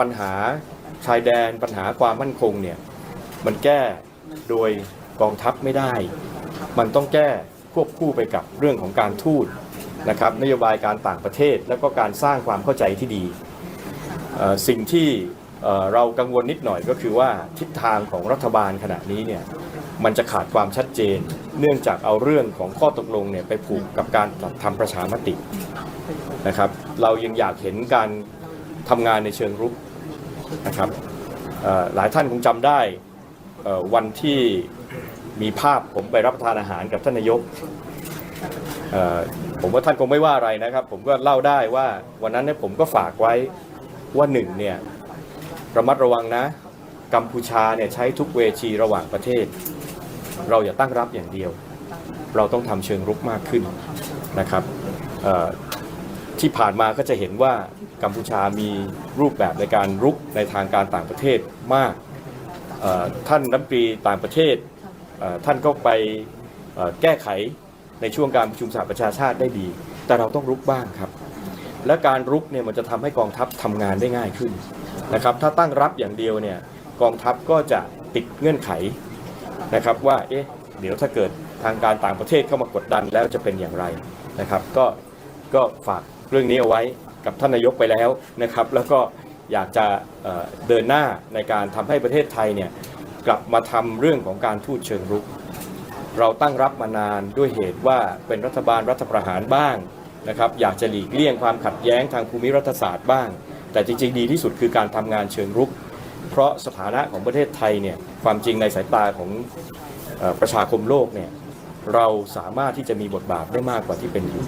ปัญหาชายแดนปัญหาความมั่นคงเนี่ยมันแก้โดยกองทัพไม่ได้ มันต้องแก้ควบคู่ไปกับเรื่องของการทูตนะครับนโยบายการต่างประเทศ แล้วก็การสร้างความเข้าใจที่ดีสิ่งที่เอ่อเรากังวลนิดหน่อยก็คือว่าทิศทางของรัฐบาลขณะนี้เนี่ยมันจะขาดความชัดเจน เนื่องจากเอาเรื่องของข้อตกลงเนี่ยไปผูกกับการทำประชามตินะครับ เรายังอยากเห็นการ ทำงานในเชิงรุกนะครับหลายท่านคงจำได้วันที่มีภาพผมไปรับประทานอาหารกับท่านนายกผมว่าท่านคงไม่ว่าอะไรนะครับ ผมก็เล่าได้ว่าวันนั้นเนี่ยผมก็ฝากไว้ว่าหนึ่งเนี่ยระมัดระวังนะ กัมพูชาเนี่ยใช้ทุกเวทีระหว่างประเทศ เราอย่าตั้งรับอย่างเดียว เราต้องทำเชิงรุกมากขึ้นนะครับ ที่ผ่านมาก็จะเห็นว่ากัมพูชามีรูปแบบในการรุกในทางการต่างประเทศมากท่านรัฐมนตรีต่างประเทศท่านก็ไปแก้ไขในช่วงการประชุมสหประชาชาติได้ดี แต่เราต้องรุกบ้างครับ และการรุกเนี่ยมันจะทำให้กองทัพทำงานได้ง่ายขึ้นนะครับถ้าตั้งรับอย่างเดียวเนี่ยกองทัพก็จะติดเงื่อนไขนะครับว่าเอ๊ะเดี๋ยวถ้าเกิดทางการต่างประเทศเข้ามากดดันแล้วจะเป็นอย่างไรนะครับก็ก็ฝาก เรื่องนี้เอาไว้กับท่านนายกไปแล้วนะครับ แล้วก็อยากจะเเดินหน้าในการทำให้ประเทศไทยเนี่ยกลับมาทำเรื่องของการทูตเชิงรุก เราตั้งรับมานานด้วยเหตุว่าเป็นรัฐบาลรัฐประหารบ้างนะครับ อยากจะหลีกเลี่ยงความขัดแย้งทางภูมิรัฐศาสตร์บ้าง แต่จริง ๆ ดีที่สุดคือการทำงานเชิงรุก เพราะสถานะของประเทศไทยเนี่ยความจริงในสายตาของประชาคมโลกเนี่ยเราสามารถที่จะมีบทบาทได้มากกว่าที่เป็นอยู่